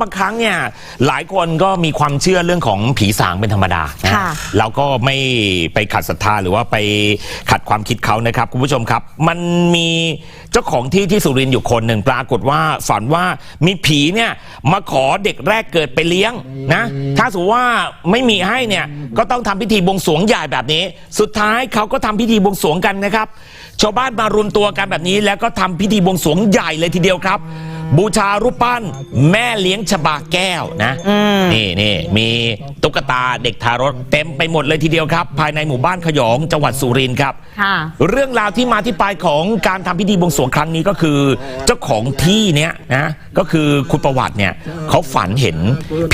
บางครั้งเนี่ยหลายคนก็มีความเชื่อเรื่องของผีสางเป็นธรรมดานะค่ะเราก็ไม่ไปขัดศรัทธาหรือว่าไปขัดความคิดเขานะครับคุณผู้ชมครับ มันมีเจ้าของที่ที่สุรินทร์อยู่คนหนึ่งปรากฏว่าฝันว่ามีผีเนี่ยมาขอเด็กแรกเกิดไปเลี้ยงนะถ้าสมมติว่าไม่มีให้เนี่ยก็ต้องทำพิธีบวงสรวงใหญ่แบบนี้ สุดท้ายเขาก็ทำพิธีบวงสรวงกันนะครับ ชาวบ้านมารวมตัวกันแบบนี้แล้วก็ทำพิธีบวงสรวงใหญ่เลยทีเดียวครับ บูชารูปปั้น แม่เลี้ยงชบาแก้วนะ นี่นี่มีตุ๊กตาเด็กทารกเต็มไปหมดเลยทีเดียวครับ ภายในหมู่บ้านขยองจังหวัดสุรินทร์ครับค่ะเรื่องราวที่มาที่ไปของการทำพิธีบวงสรวงครั้งนี้ก็คือ เจ้าของที่เนี้ยนะก็คือคุณประวัติเนี่ยเขาฝันเห็น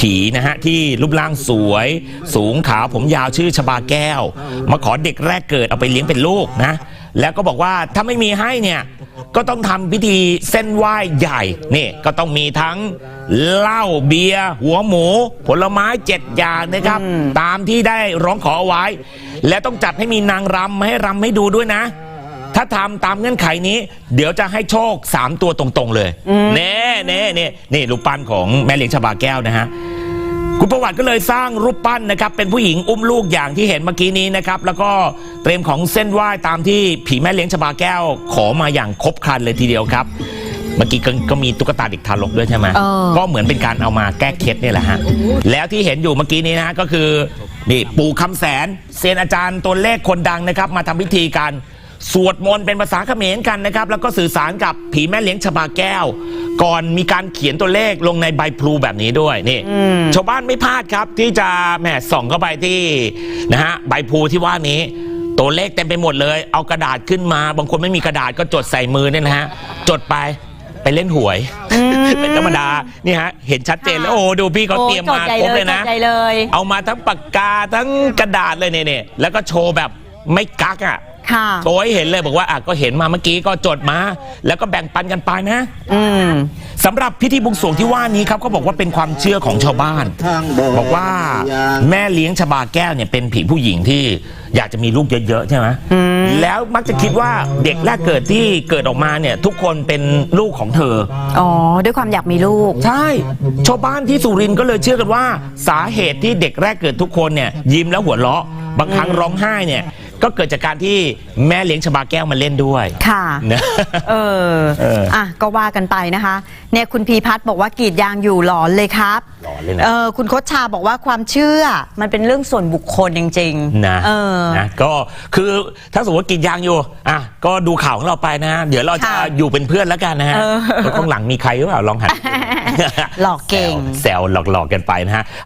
ผีนะฮะที่รูปร่างสวย สูงขาวผมยาวชื่อชบาแก้ว มาขอเด็กแรกเกิดเอาไปเลี้ยงเป็นลูกนะ แล้วก็บอกว่าถ้าไม่มีให้เนี่ยก็ต้องทำพิธีเส้นไหว้ใหญ่นี่ก็ต้องมีทั้งเหล้าเบียร์หัวหมู ผลไม้เจ็ดอย่างนะครับ ตามที่ได้ร้องขอเอาไว้ และต้องจัดให้มีนางรำมาให้รำให้ดูด้วยนะ ถ้าทำตามเงื่อนไขนี้ เดี๋ยวจะให้โชค 3 ตัวตรงๆเลยเน่เน่เน่นี่รูปปั้นของแม่เลี้ยงชบาแก้วนะฮะ คุณประวัติก็เลยสร้างรูปปั้นนะครับ เป็นผู้หญิงอุ้มลูกอย่างที่เห็นเมื่อกี้นี้นะครับ แล้วก็เตรียมของเส้นไหว้ตามที่ผีแม่เลี้ยงชบาแก้ว ขอมาอย่างครบครันเลยทีเดียวครับเมื่อกี้ก็ก็มีตุ๊กตาเด็กทารกด้วยใช่ไหมเออก็เหมือนเป็นการเอามาแก้เคล็ดเนี่ยแหละฮะ แล้วที่เห็นอยู่เมื่อกี้นี้นะฮะก็คือนี่ปู่คำแสนเซียนอาจารย์ตัวเลขคนดังนะครับ มาทำพิธีการ สวดมนต์เป็นภาษาเขมรกันนะครับ แล้วก็สื่อสารกับผีแม่เลี้ยงชบาแก้ว ก่อนมีการเขียนตัวเลขลงในใบพลูแบบนี้ด้วยนี่ ชาวบ้านไม่พลาดครับที่จะแหมส่องเข้าไปที่นะฮะใบพลูที่ว่านี้ ตัวเลขเต็มไปหมดเลย เอากระดาษขึ้นมา บางคนไม่มีกระดาษก็จดใส่มือเนี่ยนะฮะจดไปไปเล่นหวย เป็นธรรมดานี่ฮะเห็นชัดเจนแล้วโอ้ดูพี่เขาโอ้เตรียมมาจดใหญ่ครบเลยเลยนะจดใหญ่เลยเอามาทั้งปากกาทั้งกระดาษเลยเนี่ยๆแล้วก็โชว์แบบไม่กักอะ ค่ะ โชว์ให้เห็นเลยบอกว่าอะก็เห็นมาเมื่อกี้ก็จดมา แล้วก็แบ่งปันกันไปนะ อืม สำหรับพิธีบวงสรวงที่ว่านี้ครับก็บอกว่าเป็นความเชื่อของชาวบ้าน บอกว่าแม่เลี้ยงชบาแก้วเนี่ยเป็นผีผู้หญิงที่อยากจะมีลูกเยอะๆใช่ไหมแล้วมักจะคิดว่าเด็กแรกเกิดที่เกิดออกมาเนี่ยทุกคนเป็นลูกของเธอ อ๋อ ด้วยความอยากมีลูก ใช่ชาวบ้านที่สุรินทร์ก็เลยเชื่อกันว่า สาเหตุที่เด็กแรกเกิดทุกคนเนี่ยยิ้มแล้วหัวเราะ บางครั้งร้องไห้เนี่ย ก็เกิดจากการที่แม่เลี้ยงชบาแก้วมาเล่นด้วย ค่ะ นะ เออ เอออ่อะ ก็ว่ากันไปนะคะ เนี่ยคุณพีพัฒน์บอกว่ากรีดยางอยู่หลอนเลยครับหลอนเลยนะ เออ คุณคชชาบอกว่าความเชื่อมันเป็นเรื่องส่วนบุคคลจริงๆนะเออ นะก็คือถ้าสมมติว่ากินยางอยู่อะก็ดูข่าวของเราไปนะฮะเดี๋ยวเราจะค่ะอยู่เป็นเพื่อนแล้วกันนะฮะเออ แล้วข้างหลังมีใครหรือเปล่าลองหันหลอกเก่ง แซวๆหลอกๆกันไปนะฮะ